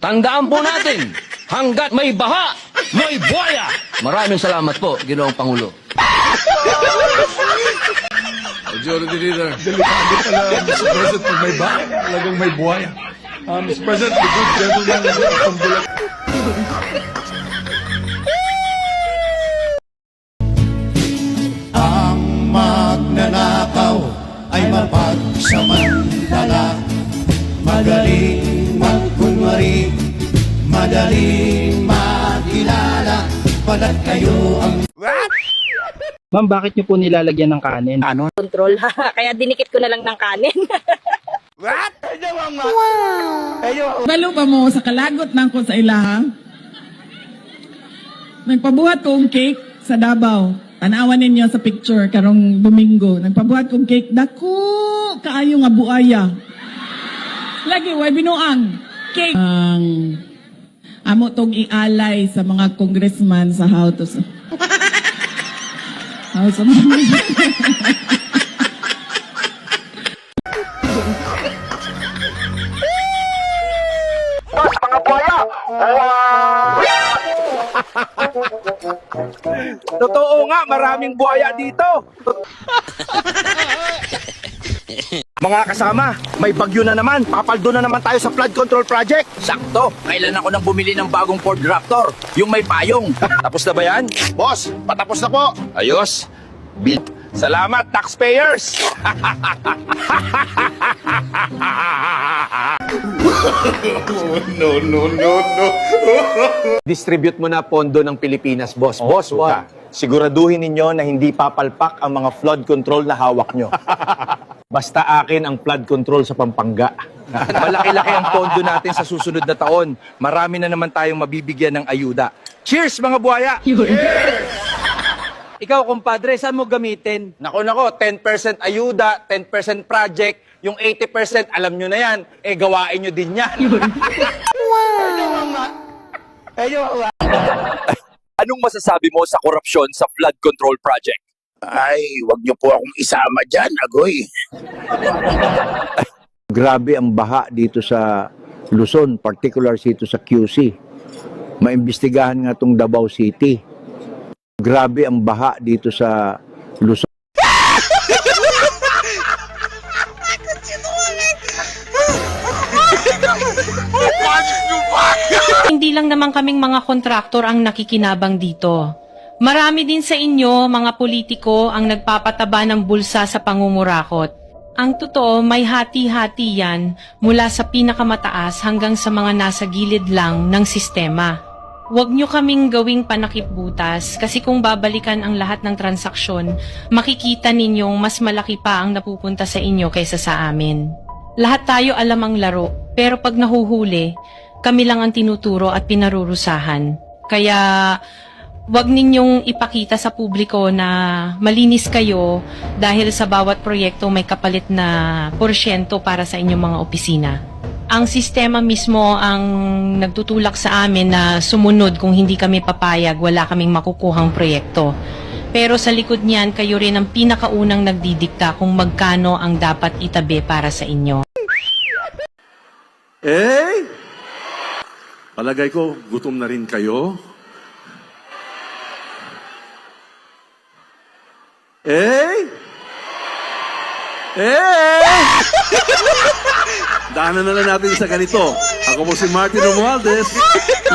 Tandaan po natin, hanggat may baha, may buhaya. Maraming salamat po, Ginoong Pangulo. Majority Leader. Delikado pala, Mr. President, pag may ba, talagang may buhay. Uh, Mr. President, the good gentleman from Bulacan. Ang magnanakaw ay mapagsamantala Magaling magkunwari Madaling makilala Pagkat kayo ang Ma'am, bakit niyo po nilalagyan ng kanin? control. Kaya dinikit ko na lang ng kanin. Balo pa mo sa kalagot ng ko sa ilaha. Nagpabuhat ko og cake sa Davao. Tanawan ninyo sa picture karong Domingo. Nagpabuhat kong cake dako kaayo nga buaya. Lagi way binuang cake. Ang amo tong ialay sa mga congressman sa House of House of Totoo nga, maraming buhaya dito. Mga kasama, may bagyo na naman. Papaldo na naman tayo sa flood control project. Sakto. Kailan ako nang bumili ng bagong Ford Raptor? Yung may payong. Tapos na ba yan? Boss, patapos na po. Ayos. Bil- Salamat, taxpayers! distribute mo na pondo ng Pilipinas, boss. boss, one, siguraduhin ninyo na hindi papalpak ang mga flood control na hawak nyo. Basta akin ang flood control sa Pampanga. Malaki-laki ang pondo natin sa susunod na taon. Marami na naman tayong mabibigyan ng ayuda. Cheers, mga buhaya! Ikaw, kumpadre, saan mo gamitin? Nako, nako, 10% ayuda, 10% project, yung 80% alam nyo na yan, eh gawain nyo din yan. Anong masasabi mo sa korupsyon sa flood control project? Ay, wag niyo po akong isama dyan, agoy. Grabe ang baha dito sa Luzon, particular dito sa QC. Maimbestigahan nga tong Davao City. Grabe ang baha dito sa Luzon. Hindi lang naman kaming mga kontraktor ang nakikinabang dito. Marami din sa inyo, mga politiko, ang nagpapataba ng bulsa sa pangungurakot. Ang totoo, may hati-hati yan mula sa pinakamataas hanggang sa mga nasa gilid lang ng sistema. Huwag nyo kaming gawing panakipbutas kasi kung babalikan ang lahat ng transaksyon, makikita ninyong mas malaki pa ang napupunta sa inyo kaysa sa amin. Lahat tayo alam ang laro, pero pag nahuhuli, kami lang ang tinuturo at pinarurusahan. Kaya wag ninyong ipakita sa publiko na malinis kayo dahil sa bawat proyekto may kapalit na porsyento para sa inyong mga opisina. Ang sistema mismo ang nagtutulak sa amin na sumunod kung hindi kami papayag, wala kaming makukuhang proyekto. Pero sa likod niyan, kayo rin ang pinakaunang nagdidikta kung magkano ang dapat itabi para sa inyo. Eh? Palagay ko, gutom na rin kayo. Eh? Eh? Daanan na lang natin sa ganito. Ako po si Martin Romualdez,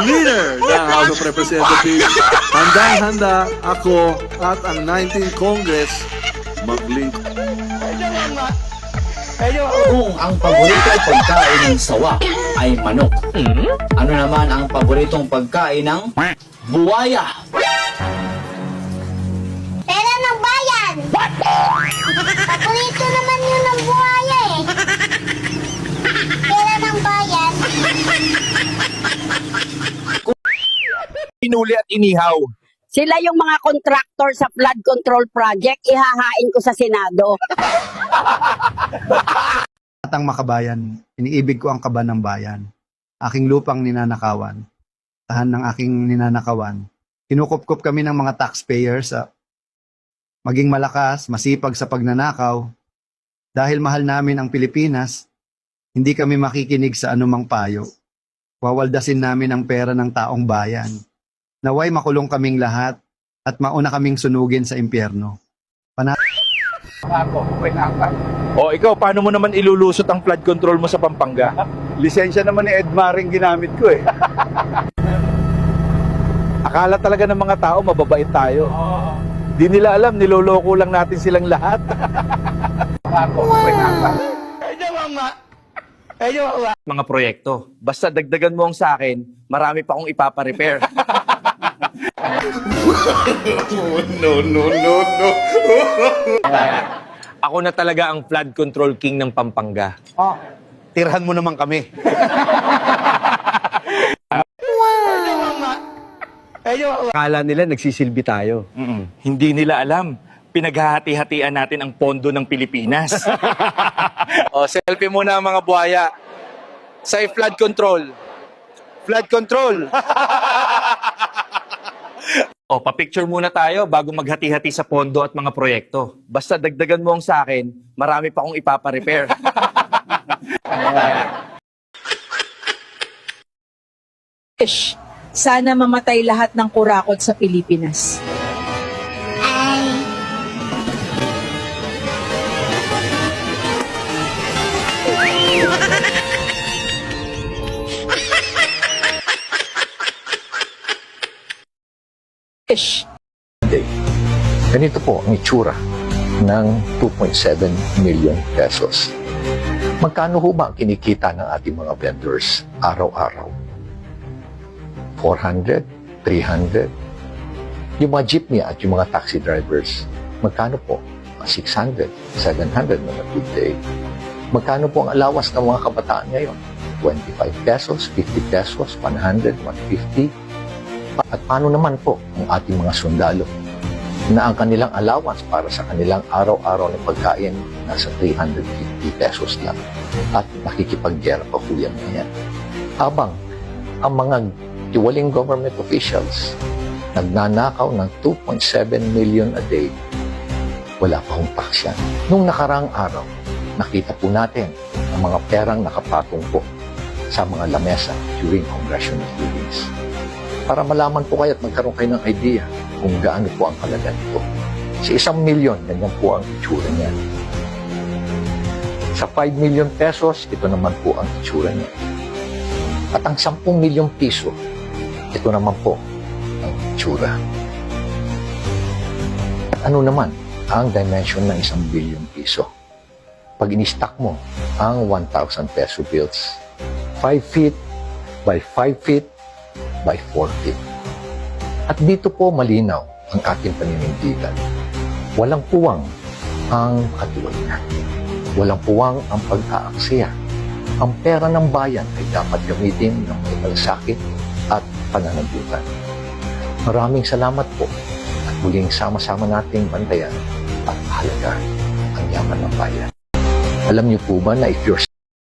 leader ng House of Representatives. Handang-handa ako at ang 19th Congress mag-link Kung ang paboritong pagkain ng sawa ay manok, ano naman ang paboritong pagkain ng buwaya? Paborito naman yun ng buhaya eh. Pera ng bayan. Pinuli at inihaw. Sila yung mga contractor sa flood control project, ihahain ko sa Senado. At ang makabayan, iniibig ko ang kaba ng bayan. Aking lupang ninanakawan. Tahan ng aking ninanakawan. Kinukupkup kami ng mga taxpayers sa maging malakas, masipag sa pagnanakaw. Dahil mahal namin ang Pilipinas, hindi kami makikinig sa anumang payo. Wawaldasin namin ang pera ng taong bayan. Naway makulong kaming lahat at mauna kaming sunugin sa impyerno. O ikaw, paano mo naman ilulusot ang flood control mo sa Pampanga? Lisensya naman ni Ed Maring ginamit ko eh. Akala talaga ng mga tao mababait tayo. Di nila alam, niloloko lang natin silang lahat. mga proyekto. Basta dagdagan mo ang sa akin, marami pa akong ipapa-repair. Ako na talaga ang flood control king ng Pampanga. Oh, tirhan mo naman kami. Akala nila nagsisilbi tayo. Hindi nila alam. Pinaghahati-hatian natin ang pondo ng Pilipinas. o, selfie muna mga buhaya. Sa flood control. Flood control! o, pa-picture muna tayo bago maghati-hati sa pondo at mga proyekto. Basta dagdagan mo ang sa akin, marami pa akong ipapa-repair. Ish, sana mamatay lahat ng kurakot sa Pilipinas. Ay, Ish, Ganito po ang itsura ng 2.7 million pesos. Magkano ho ba ang kinikita ng ating mga vendors araw-araw? 400? 300? Yung mga jeepney at yung mga taxi drivers, magkano po? 600, 700 na good day. Magkano po ang alawas ng mga kabataan ngayon? 25 pesos, 50 pesos, 100, 150. At paano naman po ang ating mga sundalo na ang kanilang allowance para sa kanilang araw-araw na pagkain nasa 350 pesos lang at nakikipaggera pa po yan ngayon. Habang ang mga tiwaling government officials nagnanakaw ng 2.7 million a day, wala pa hong tax yan. Nung nakarang araw, nakita po natin ang mga perang nakapatong po sa mga lamesa during congressional hearings. Para malaman po kayo at magkaroon kayo ng idea kung gaano po ang halaga nito. Sa isang milyon, ganyan po ang itsura niya. Sa 5 million pesos, ito naman po ang itsura niya. At ang 10 milyong piso, ito naman po ang itsura. At ano naman ang dimension ng isang bilyong piso? Pag in-stack mo ang 1,000 peso bills, 5 feet by 5 feet by 4 feet. At dito po malinaw ang ating paninindigan. Walang puwang ang katiwalian. Walang puwang ang pag-aaksaya. Ang pera ng bayan ay dapat gamitin ng may malasakit at pananagutan. Maraming salamat po at muling sama-sama nating bantayan at halaga ang yaman ng bayan. Alam niyo po ba na if you're